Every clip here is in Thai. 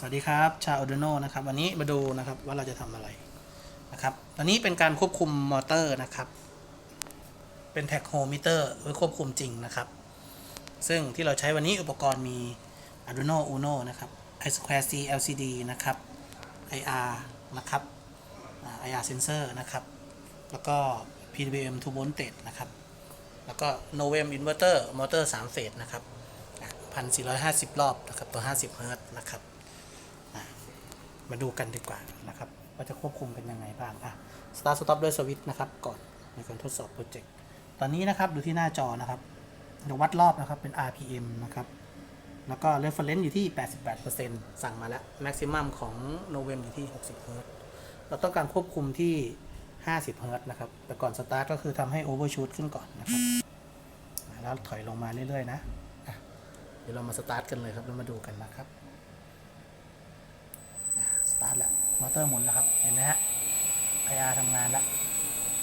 สวัสดีครับชาว Arduino นะครับวันนี้มาดูนะครับว่าเราจะทำอะไรนะครับตอนนี้เป็นการควบคุมมอเตอร์นะครับ เป็นแท็กโฮมิเตอร์ไว้ควบคุมจริงนะครับ ซึ่งที่เราใช้วันนี้อุปกรณ์มี Arduino Uno นะครับ i Square C LCD นะครับ IR นะครับ IR sensor นะครับ แล้วก็ PWM 2 voltage นะครับ แล้วก็ Novem inverter มอเตอร์3เฟสนะครับ1,450 รอบนะครับ ตัว 50 เฮิร์ตนะครับ มาดูกันดีกว่านะครับว่าจะควบคุมเป็นยังไงบ้างอะ start stop ด้วยสวิตช์นะครับก่อนในการทดสอบโปรเจกต์ตอนนี้นะครับดูที่หน้าจอนะครับเดี๋ยววัดรอบนะครับเป็น RPM นะครับแล้วก็ reference อยู่ที่ 88%สั่งมาแล้ว maximum ของ Novem อยู่ที่ 60เฮิรตซ์เราต้องการควบคุมที่ 50เฮิรตซ์นะครับ แต่ก่อน start ก็คือทำให้ overshoot ขึ้นก่อนนะครับ แล้วถอยลงมาเรื่อย ๆ นะ เดี๋ยวเรามาสตาร์ทกันเลยครับ แล้วมาดูกันนะครับอ่าสตาร์ทแล้ว มอเตอร์หมุนแล้วครับ เห็นไหมฮะ IR ทำงานแล้ว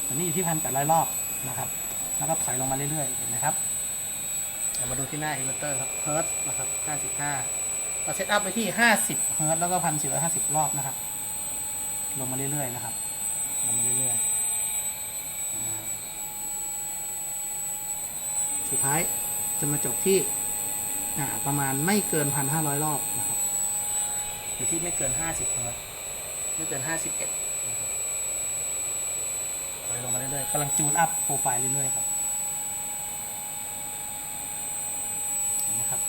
ตอนนี้อยู่ที่พันแปดร้อยรอบนะครับ แล้วก็ถอยลงมาเรื่อยๆ เห็นไหมครับเดี๋ยวมาดูที่หน้าอินเวอร์เตอร์ครับ เฮิร์ตนะครับห้าสิบห้าเราเซตอัพไปที่ห้าสิบเฮิร์ตแล้วก็พันสี่ร้อยห้าสิบรอบนะครับ ลงมาเรื่อยๆ นะครับ ลงมาเรื่อยๆ สุดท้ายจะมาจบที่ประมาณไม่เกินพันห้าร้อยรอบนะครับ อยู่ที่ไม่เกินห้าสิบเฮิร์ต ไม่เกินห้าสิบเอ็ดนะครับถอยลงมาเรื่อยๆกำลังจูนอัพโปรไฟล์เรื่อยๆครับเห็นะครับ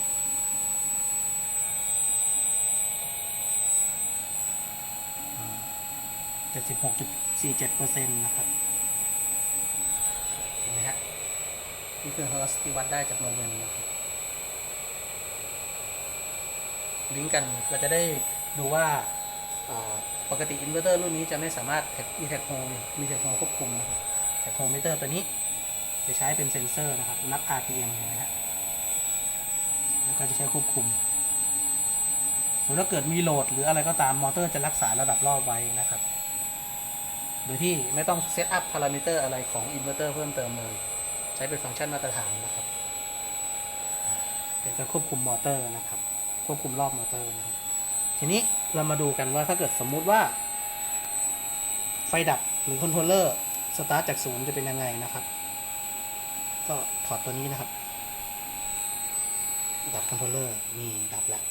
เจ็ดสิบหกจุดสี่เจ็ดเปอร์เซ็นต์นะครับเห็นไหมฮะนี่คือเฮิร์ตซ์ที่วัดได้จากโนเวมนะครับลิงก์กันเราจะได้ดูว่าอ่า ปกติอินเวอร์เตอร์รุ่นนี้จะไม่สามารถมีแท็กโฮมมีแท็กโฮมควบคุมแท็กโฮมมิเตอร์ตัวนี้ จะใช้เป็นเซ็นเซอร์นะครับ นับ RPM เห็นไหมฮะแล้วก็จะใช้ควบคุมส่วนถ้าเกิดมีโหลดหรืออะไรก็ตามมอเตอร์จะรักษาระดับรอบไว้นะครับ โดยที่ไม่ต้องเซตอัพพารามิเตอร์อะไรของอินเวอร์เตอร์เพิ่มเติมเลย ใช้เป็นฟังก์ชันมาตรฐานนะครับ เป็นการควบคุมมอเตอร์นะครับ ควบคุมรอบมอเตอร์นะครับทีนี้ เรามาดูกันว่าถ้าเกิดสมมุติว่า ไฟดับหรือคอนโทรลเลอร์สตาร์ทจากศูนย์จะเป็นยังไงนะครับ ก็ถอดตัวนี้นะครับ ดับคอนโทรลเลอร์นี่ดับแล้ว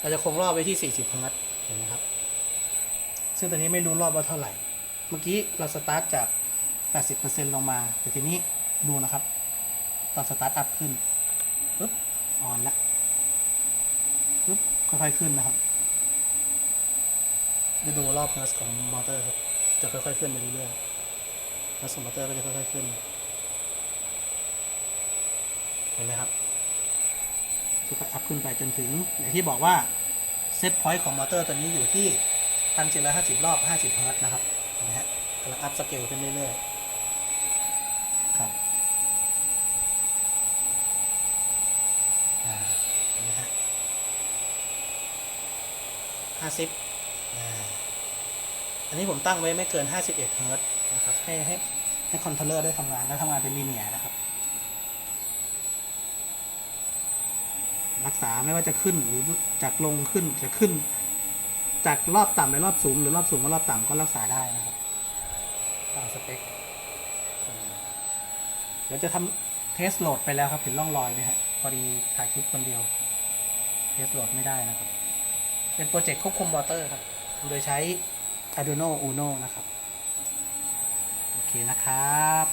เราจะคงรอบไว้ที่ 40เฮิร์ตซ์เห็นไหมครับ ซึ่งตอนนี้ไม่รู้รอบว่าเท่าไหร่ เมื่อกี้เราสตาร์ทจาก 80%ลงมา แต่ทีนี้ดูนะครับ ตอนสตาร์ทอัพขึ้นปึ๊บออนแล้วปึ๊บค่อยๆขึ้นนะครับ จะดูรอบเฮิร์สของมอเตอร์ครับ จะค่อยๆขึ้นไปเรื่อยๆเฮิร์สของมอเตอร์ก็จะค่อยๆขึ้น เห็นไหมครับค่อยๆอัพขึ้นไปจนถึง อย่างที่บอกว่าเซตพอยต์ของมอเตอร์ตัวนี้อยู่ที่ 1,450 รอบ 50 เฮิร์ตนะครับเห็นไหมฮะกำลังอัพสเกลขึ้นเรื่อยๆ ครับเห็นไหมฮะห้าสิบ อันนี้ผมตั้งไว้ไม่เกินห้าสิบเฮิร์ตซ์นะครับ ให้ให้ให้คอนโทรลเลอร์ได้ทำงาน แล้วทำงานเป็นลีเนียนะครับ รักษาไม่ว่าจะขึ้นหรือจากลงขึ้นจะขึ้น จากรอบต่ำไปรอบสูง หรือรอบสูงไปรอบต่ำก็รักษาได้นะครับตามสเปคเดี๋ยวจะทำเทสโหลดไปแล้วครับเห็นร่องรอยไหมฮะพอดีถ่ายคลิปคนเดียว เทสโหลดไม่ได้นะครับ เป็นโปรเจกต์ควบคุมมอเตอร์ครับ โดยใช้ Arduino Uno นะครับ โอเคนะครับ